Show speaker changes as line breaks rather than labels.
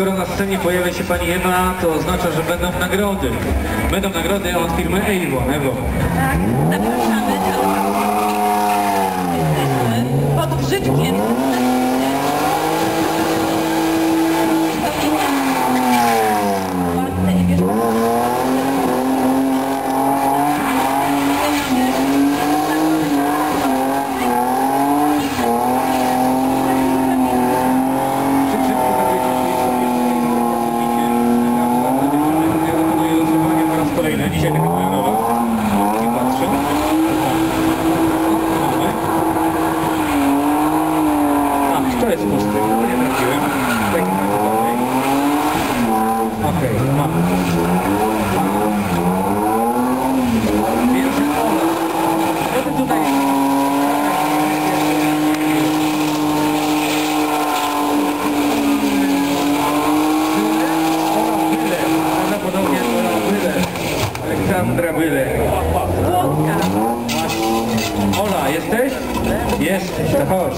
Skoro na scenie pojawia się pani Ewa, to oznacza, że będą nagrody. Będą nagrody od firmy Avon. Ewo.
Tak,
raz kolejny. Dzisiaj moja rola. I patrzę. A, to jest pusty. Nie trafiłem. Razie dalej. Okej, mamy. Pierwszy Ola. No to tutaj... Byle, prawdopodobnie Ola Byle, Aleksandra Byle. Ola, jesteś? Jesteś, to chodź.